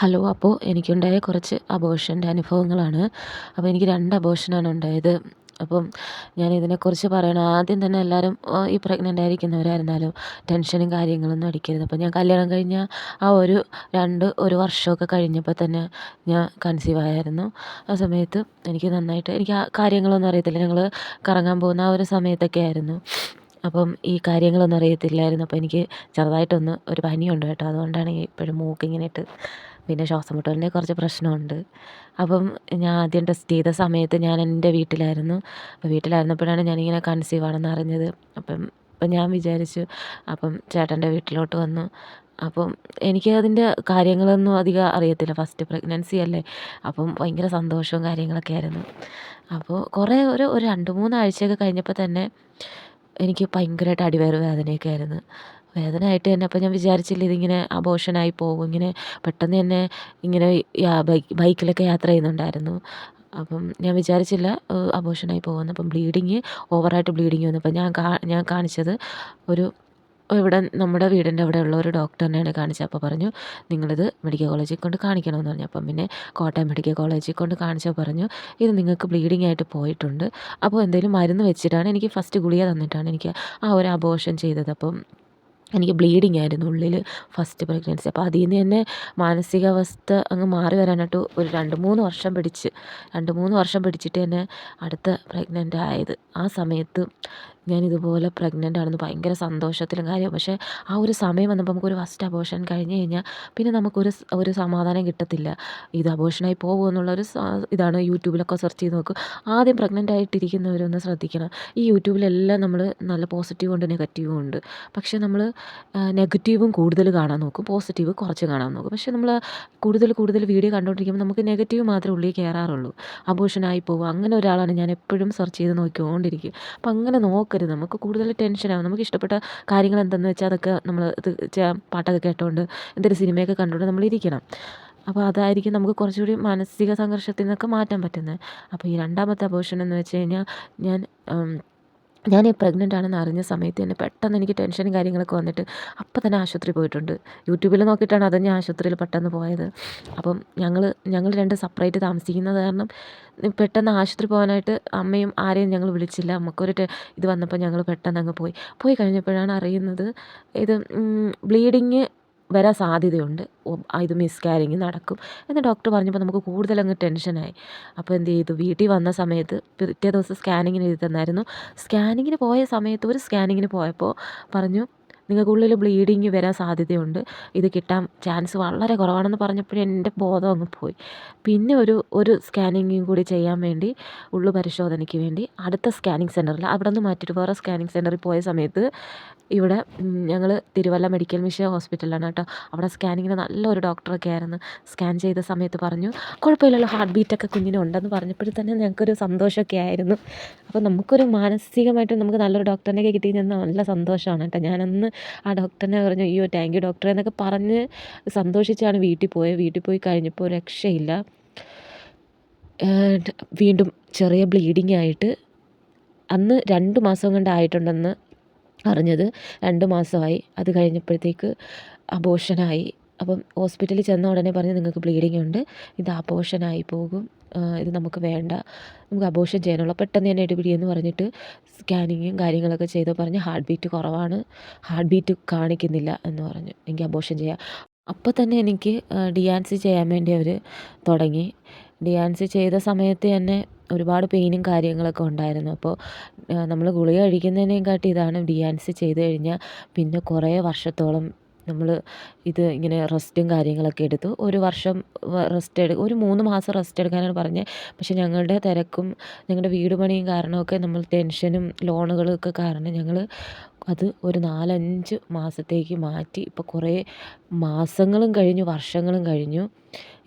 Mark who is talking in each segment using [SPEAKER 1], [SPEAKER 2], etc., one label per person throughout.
[SPEAKER 1] Hello അപ്പോൾ എനിക്കുണ്ടായ കുറച്ച് അബോഷന്റെ അനുഭവങ്ങളാണ്. അപ്പോൾ എനിക്ക് രണ്ട് അബോഷനാണ് ഉണ്ടായത്. അപ്പം ഞാൻ ഇതിനെക്കുറിച്ച് പറയണം. ആദ്യം തന്നെ എല്ലാവരും ഈ പ്രഗ്നന്റ് ആയിരിക്കുന്നവരായിരുന്നാലും ടെൻഷനും കാര്യങ്ങളൊന്നും അടിക്കരുത്. അപ്പം ഞാൻ കല്യാണം കഴിഞ്ഞ ആ ഒരു രണ്ട് ഒരു വർഷമൊക്കെ കഴിഞ്ഞപ്പോൾ തന്നെ ഞാൻ കൺസീവ് ആയിരുന്നു. ആ സമയത്ത് എനിക്ക് നന്നായിട്ട് എനിക്ക് ആ കാര്യങ്ങളൊന്നും അറിയത്തില്ല. ഞങ്ങൾ കറങ്ങാൻ പോകുന്ന ആ ഒരു സമയത്തൊക്കെ ആയിരുന്നു. അപ്പം ഈ കാര്യങ്ങളൊന്നും അറിയത്തില്ലായിരുന്നു. അപ്പോൾ എനിക്ക് ചെറുതായിട്ടൊന്ന് ഒരു പനിയുണ്ട് കേട്ടോ. അതുകൊണ്ടാണ് ഇപ്പോഴും മൂക്കിങ്ങനെ ഇട്ട് പിന്നെ ശ്വാസം മുട്ടലിന്റെ കുറച്ച് പ്രശ്നമുണ്ട്. അപ്പം ഞാൻ ആദ്യം ടെസ്റ്റ് ചെയ്ത സമയത്ത് ഞാൻ എന്റെ വീട്ടിലായിരുന്നു. അപ്പോൾ വീട്ടിലായിരുന്നപ്പോഴാണ് ഞാനിങ്ങനെ കൺസീവ് ആണെന്ന് അറിഞ്ഞത്. അപ്പം അപ്പം ഞാൻ വിചാരിച്ചു അപ്പം ചേട്ടന്റെ വീട്ടിലോട്ട് വന്നു. അപ്പം എനിക്ക് അതിന്റെ കാര്യങ്ങളൊന്നും അധികം അറിയത്തില്ല. ഫസ്റ്റ് പ്രഗ്നൻസി അല്ലേ? അപ്പം ഭയങ്കര സന്തോഷവും കാര്യങ്ങളൊക്കെ ആയിരുന്നു. അപ്പോൾ കുറേ ഒരു ഒരു രണ്ട് മൂന്നാഴ്ചയൊക്കെ കഴിഞ്ഞപ്പോൾ തന്നെ എനിക്ക് ഭയങ്കരമായിട്ട് അടിവയറ് വേദനയൊക്കെ ആയിരുന്നു. വേദന ആയിട്ട് തന്നെ. അപ്പം ഞാൻ വിചാരിച്ചില്ല ഇതിങ്ങനെ അബോഷനായി പോകും. ഇങ്ങനെ പെട്ടെന്ന് തന്നെ ഇങ്ങനെ ബൈക്കിലൊക്കെ യാത്ര ചെയ്യുന്നുണ്ടായിരുന്നു. അപ്പം ഞാൻ വിചാരിച്ചില്ല അബോഷനായി പോകുമെന്ന്. അപ്പം ബ്ലീഡിങ് ഓവറായിട്ട് ബ്ലീഡിങ് വന്നു. അപ്പം ഞാൻ ഞാൻ കാണിച്ചത് ഒരു ഇവിടെ നമ്മുടെ വീടിന്റെ ഉള്ള ഒരു ഡോക്ടറിനെയാണ് കാണിച്ചത്. അപ്പോൾ പറഞ്ഞു നിങ്ങളിത് മെഡിക്കൽ കോളേജിൽ കൊണ്ട് കാണിക്കണമെന്ന് പറഞ്ഞു. അപ്പം പിന്നെ കോട്ടയം മെഡിക്കൽ കോളേജിൽ കൊണ്ട് കാണിച്ചപ്പോൾ പറഞ്ഞു ഇത് നിങ്ങൾക്ക് ബ്ലീഡിംഗ് ആയിട്ട് പോയിട്ടുണ്ട്. അപ്പോൾ എന്തെങ്കിലും മരുന്ന് വെച്ചിട്ടാണ് എനിക്ക് ഫസ്റ്റ് ഗുളിക തന്നിട്ടാണ് എനിക്ക് ആ ഒരു അബോഷൻ ചെയ്തത്. അപ്പം എനിക്ക് ബ്ലീഡിങ് ആയിരുന്നു ഉള്ളിൽ ഫസ്റ്റ് പ്രഗ്നൻസി അപ്പോൾ അതിൽ നിന്ന് തന്നെ മാനസികാവസ്ഥ അങ്ങ് മാറി വരാനായിട്ട് ഒരു രണ്ട് മൂന്ന് വർഷം പിടിച്ച് രണ്ട് മൂന്ന് വർഷം പിടിച്ചിട്ട് തന്നെ അടുത്ത പ്രഗ്നന്റ് ആയത്. ആ സമയത്ത് ഞാൻ ഇതുപോലെ പ്രഗ്നന്റ് ആണെന്ന് ഭയങ്കര സന്തോഷത്തിലും കാര്യം പക്ഷേ ആ ഒരു സമയം വന്നപ്പോൾ നമുക്കൊരു ഫസ്റ്റ് അബോഷൻ കഴിഞ്ഞ് കഴിഞ്ഞാൽ പിന്നെ നമുക്കൊരു ഒരു സമാധാനം കിട്ടത്തില്ല. ഇത് അബോഷനായി പോകുമോ എന്നുള്ളൊരു ഇതാണ് യൂട്യൂബിലൊക്കെ സെർച്ച് ചെയ്ത് നോക്കും. ആദ്യം പ്രഗ്നന്റ് ആയിട്ടിരിക്കുന്നവരൊന്ന് ശ്രദ്ധിക്കണം. ഈ യൂട്യൂബിലെല്ലാം നമ്മൾ നല്ല പോസിറ്റീവും ഉണ്ട് നെഗറ്റീവും ഉണ്ട്. പക്ഷേ നമ്മൾ നെഗറ്റീവും കൂടുതൽ കാണാൻ നോക്കും. പോസിറ്റീവ് കുറച്ച് കാണാൻ നോക്കും. പക്ഷേ നമ്മൾ കൂടുതൽ കൂടുതൽ വീഡിയോ കണ്ടുകൊണ്ടിരിക്കുമ്പോൾ നമുക്ക് നെഗറ്റീവ് മാത്രമേ ഉള്ളിൽ കയറാറുള്ളൂ അബോഷനായി പോകും അങ്ങനെ ഒരാളാണ് ഞാൻ എപ്പോഴും സെർച്ച് ചെയ്ത് നോക്കിക്കൊണ്ടിരിക്കും അപ്പം അങ്ങനെ നോക്കരുത് നമുക്ക് കൂടുതൽ ടെൻഷനാകും നമുക്ക് ഇഷ്ടപ്പെട്ട കാര്യങ്ങൾ എന്തെന്ന് വെച്ചാൽ അതൊക്കെ നമ്മൾ ഇത് പാട്ടൊക്കെ കേട്ടുകൊണ്ട് എന്തൊരു സിനിമയൊക്കെ കണ്ടുകൊണ്ട് നമ്മളിരിക്കണം അപ്പോൾ അതായിരിക്കും നമുക്ക് കുറച്ചുകൂടി മാനസിക സംഘർഷത്തിൽ നിന്നൊക്കെ മാറ്റാൻ പറ്റുന്നത് അപ്പോൾ ഈ രണ്ടാമത്തെ അപോഷൻ എന്ന് വെച്ച് കഴിഞ്ഞാൽ ഞാൻ ഞാൻ പ്രഗ്നന്റ് ആണെന്ന് അറിഞ്ഞ സമയത്ത് തന്നെ പെട്ടെന്ന് എനിക്ക് ടെൻഷനും കാര്യങ്ങളൊക്കെ വന്നിട്ട് അപ്പം തന്നെ ആശുപത്രി പോയിട്ടുണ്ട്. യൂട്യൂബിൽ നോക്കിയിട്ടാണ് അത് ഞാൻ ആശുപത്രിയിൽ പെട്ടെന്ന് പോയത്. അപ്പം ഞങ്ങൾ ഞങ്ങൾ രണ്ട് സെപ്പറേറ്റ് താമസിക്കുന്നത് കാരണം പെട്ടെന്ന് ആശുപത്രി പോകാനായിട്ട് അമ്മയും ആരെയും ഞങ്ങൾ വിളിച്ചില്ല. നമുക്കൊരു ഇത് വന്നപ്പോൾ ഞങ്ങൾ പെട്ടെന്ന് അങ്ങ് പോയി. പോയി കഴിഞ്ഞപ്പോഴാണ് അറിയുന്നത് ഇത് ബ്ലീഡിങ് വരാൻ സാധ്യതയുണ്ട്. ഇത് മിസ്കാരിങ് നടക്കും. എന്ന് ഡോക്ടർ പറഞ്ഞപ്പോൾ നമുക്ക് കൂടുതലങ്ങ് ടെൻഷനായി. അപ്പോൾ എന്ത് ചെയ്തു? വീട്ടിൽ വന്ന സമയത്ത് പിറ്റേ ദിവസം സ്കാനിങ്ങിന് എഴുതി തന്നായിരുന്നു. സ്കാനിങ്ങിന് പോയ സമയത്ത് ഒരു സ്കാനിങ്ങിന് പോയപ്പോൾ പറഞ്ഞു നിങ്ങൾക്കുള്ളിൽ ബ്ലീഡിങ് വരാൻ സാധ്യതയുണ്ട്. ഇത് കിട്ടാൻ ചാൻസ് വളരെ കുറവാണെന്ന് പറഞ്ഞപ്പോഴും എന്റെ ബോധം അങ്ങ് പോയി. പിന്നെ ഒരു ഒരു സ്കാനിങ്ങും കൂടി ചെയ്യാൻ വേണ്ടി ഉള്ളു പരിശോധനയ്ക്ക് വേണ്ടി അടുത്ത സ്കാനിങ് സെന്ററിൽ അവിടെ നിന്ന് മാറ്റിയിട്ട് വേറെ സ്കാനിങ് സെന്ററിൽ പോയ സമയത്ത് ഇവിടെ ഞങ്ങൾ തിരുവല്ല മെഡിക്കൽ മിഷൻ ഹോസ്പിറ്റലാണ് കേട്ടോ. അവിടെ സ്കാനിങ്ങിന് നല്ലൊരു ഡോക്ടറൊക്കെ ആയിരുന്നു. സ്കാൻ ചെയ്ത സമയത്ത് പറഞ്ഞു കുഴപ്പമില്ലല്ലോ ഹാർട്ട് ബീറ്റൊക്കെ കുഞ്ഞിനുണ്ടെന്ന് പറഞ്ഞപ്പോഴും തന്നെ ഞങ്ങൾക്കൊരു സന്തോഷമൊക്കെ ആയിരുന്നു. അപ്പോൾ നമുക്കൊരു മാനസികമായിട്ട് നമുക്ക് നല്ലൊരു ഡോക്ടറിനെയൊക്കെ കിട്ടി നല്ല സന്തോഷമാണ് കേട്ടോ. ഞാനന്ന് ആ ഡോക്ടറിനെ പറഞ്ഞു അയ്യോ താങ്ക് യു ഡോക്ടറെ എന്നൊക്കെ പറഞ്ഞ് സന്തോഷിച്ചാണ് വീട്ടിൽ പോയത്. വീട്ടിൽ പോയി കഴിഞ്ഞപ്പോൾ രക്ഷയില്ല. വീണ്ടും ചെറിയ ബ്ലീഡിങ് ആയിട്ട് അന്ന് രണ്ട് മാസം കൊണ്ടായിട്ടുണ്ടെന്ന് അറിഞ്ഞത് രണ്ട് മാസമായി. അത് കഴിഞ്ഞപ്പോഴത്തേക്ക് അബോഷനായി അപ്പം ഹോസ്പിറ്റലിൽ ചെന്ന ഉടനെ പറഞ്ഞ് നിങ്ങൾക്ക് ബ്ലീഡിങ് ഉണ്ട്. ഇത് അബോഷനായി പോകും. ഇത് നമുക്ക് വേണ്ട. നമുക്ക് അബോഷൻ ചെയ്യാനുള്ള പെട്ടെന്ന് തന്നെ എടുപിടി എന്ന് പറഞ്ഞിട്ട് സ്കാനിങ്ങും കാര്യങ്ങളൊക്കെ ചെയ്ത് പറഞ്ഞ് ഹാർട്ട് ബീറ്റ് കുറവാണ്. ഹാർട്ട് ബീറ്റ് കാണിക്കുന്നില്ല എന്ന് പറഞ്ഞു. എനിക്ക് അബോഷൻ ചെയ്യാം. അപ്പോൾ തന്നെ എനിക്ക് ഡിയാൻസി ചെയ്യാൻ വേണ്ടി അവർ തുടങ്ങി. ഡിയാൻസി ചെയ്ത സമയത്ത് തന്നെ ഒരുപാട് പെയിനും കാര്യങ്ങളൊക്കെ ഉണ്ടായിരുന്നു. അപ്പോൾ നമ്മൾ ഗുളിക കഴിക്കുന്നതിനേയും കാട്ടി ഇതാണ് ഡിയാൻസി ചെയ്ത് കഴിഞ്ഞാൽ പിന്നെ കുറേ വർഷത്തോളം നമ്മൾ ഇത് ഇങ്ങനെ റെസ്റ്റും കാര്യങ്ങളൊക്കെ എടുത്തു ഒരു വർഷം റെസ്റ്റ് എടു ഒരു മൂന്ന് മാസം റെസ്റ്റ് എടുക്കാനാണ് പറഞ്ഞത് പക്ഷേ ഞങ്ങളുടെ തിരക്കും ഞങ്ങളുടെ വീട് പണിയും കാരണമൊക്കെ നമ്മൾ ടെൻഷനും ലോണുകളൊക്കെ കാരണം ഞങ്ങൾ അത് ഒരു നാലഞ്ച് മാസത്തേക്ക് മാറ്റി. ഇപ്പോൾ കുറേ മാസങ്ങളും കഴിഞ്ഞു വർഷങ്ങളും കഴിഞ്ഞു.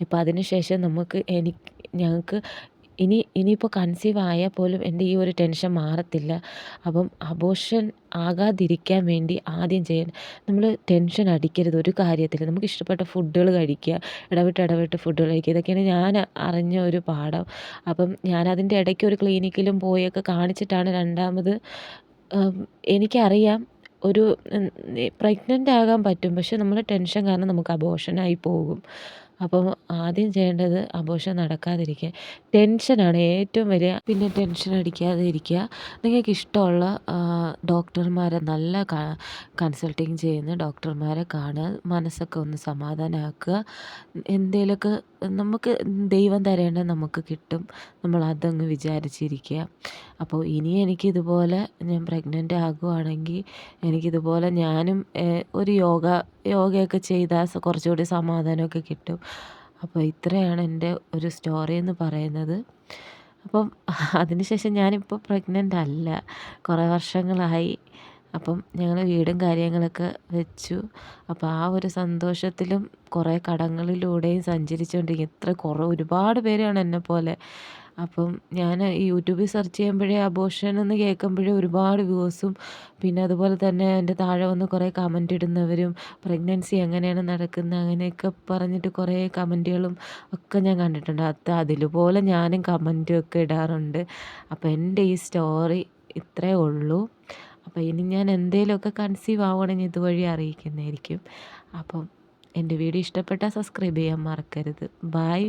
[SPEAKER 1] ഇപ്പം അതിന് ശേഷം നമുക്ക് എനിക്ക് ഞങ്ങൾക്ക് ഇനി ഇനിയിപ്പോൾ കൺസീവ് ആയാൽ പോലും എന്റെ ഈ ഒരു ടെൻഷൻ മാറത്തില്ല. അപ്പം അബോഷൻ ആകാതിരിക്കാൻ വേണ്ടി ആദ്യം ചെയ്യാൻ നമ്മൾ ടെൻഷൻ അടിക്കരുത് ഒരു കാര്യത്തിൽ നമുക്ക് ഇഷ്ടപ്പെട്ട ഫുഡുകൾ കഴിക്കുക ഇടവിട്ട് ഇടവിട്ട് ഫുഡുകൾ കഴിക്കുക. ഇതൊക്കെയാണ് ഞാൻ അറിഞ്ഞ ഒരു പാഠം. അപ്പം ഞാൻ അതിന്റെ ഇടയ്ക്ക് ഒരു ക്ലിനിക്കിലും പോയൊക്കെ കാണിച്ചിട്ടാണ് രണ്ടാമത് എനിക്കറിയാം ഒരു പ്രഗ്നന്റ് ആകാൻ പറ്റും. പക്ഷെ നമ്മൾ ടെൻഷൻ കാരണം നമുക്ക് അബോഷനായി പോകും. അപ്പം ആദ്യം ചെയ്യേണ്ടത് ആഘോഷം നടക്കാതിരിക്കുക. ടെൻഷനാണ് ഏറ്റവും വലിയ. പിന്നെ ടെൻഷൻ അടിക്കാതെ ഇരിക്കുക നിങ്ങൾക്ക് ഇഷ്ടമുള്ള ഡോക്ടർമാരെ നല്ല കൺസൾട്ടിങ് ചെയ്യുന്ന ഡോക്ടർമാരെ കാണുക. മനസ്സൊക്കെ ഒന്ന് സമാധാനമാക്കുക എന്തെങ്കിലുമൊക്കെ നമുക്ക് ദൈവം തരേണ്ടത് നമുക്ക് കിട്ടും. നമ്മൾ അതങ്ങ് വിചാരിച്ചിരിക്കുക. അപ്പോൾ ഇനി എനിക്കിതുപോലെ ഞാൻ പ്രഗ്നന്റ് ആകുവാണെങ്കിൽ എനിക്കിതുപോലെ ഞാനും ഒരു യോഗ യോഗയൊക്കെ ചെയ്താൽ കുറച്ചുകൂടി സമാധാനമൊക്കെ കിട്ടും. അപ്പോൾ ഇത്രയാണ് എന്റെ ഒരു സ്റ്റോറി എന്ന് പറയുന്നത്. അപ്പം അതിനുശേഷം ഞാനിപ്പോൾ പ്രഗ്നന്റ് അല്ല. കുറേ വർഷങ്ങളായി. അപ്പം ഞങ്ങൾ വീടും കാര്യങ്ങളൊക്കെ വെച്ചു. അപ്പോൾ ആ ഒരു സന്തോഷത്തിലും കുറേ കടങ്ങളിലൂടെയും സഞ്ചരിച്ചുകൊണ്ടിരിക്കും ഇത്ര കുറേ ഒരുപാട് പേരാണ് എന്നെപ്പോലെ. അപ്പം ഞാൻ യൂട്യൂബിൽ സെർച്ച് ചെയ്യുമ്പോഴേ അബോഷൻ എന്ന് കേൾക്കുമ്പോഴേ ഒരുപാട് വ്യൂസും പിന്നെ അതുപോലെ തന്നെ എന്റെ താഴെ വന്ന് കുറേ കമന്റ് ഇടുന്നവരും പ്രഗ്നൻസി എങ്ങനെയാണ് നടക്കുന്നത് അങ്ങനെയൊക്കെ പറഞ്ഞിട്ട് കുറേ കമന്റുകളും ഒക്കെ ഞാൻ കണ്ടിട്ടുണ്ട്. അത് അതിലുപോലെ ഞാനും കമന്റും ഒക്കെ ഇടാറുണ്ട്. അപ്പോൾ എന്റെ ഈ സ്റ്റോറി ഇത്രേ ഉള്ളൂ. അപ്പോൾ ഇനി ഞാൻ എന്തെങ്കിലുമൊക്കെ കൺസീവ് ആവുകയാണെങ്കിൽ ഇതുവഴി അറിയിക്കുന്നതായിരിക്കും. അപ്പം എന്റെ വീഡിയോ ഇഷ്ടപ്പെട്ടാൽ സബ്സ്ക്രൈബ് ചെയ്യാൻ മറക്കരുത്. ബൈ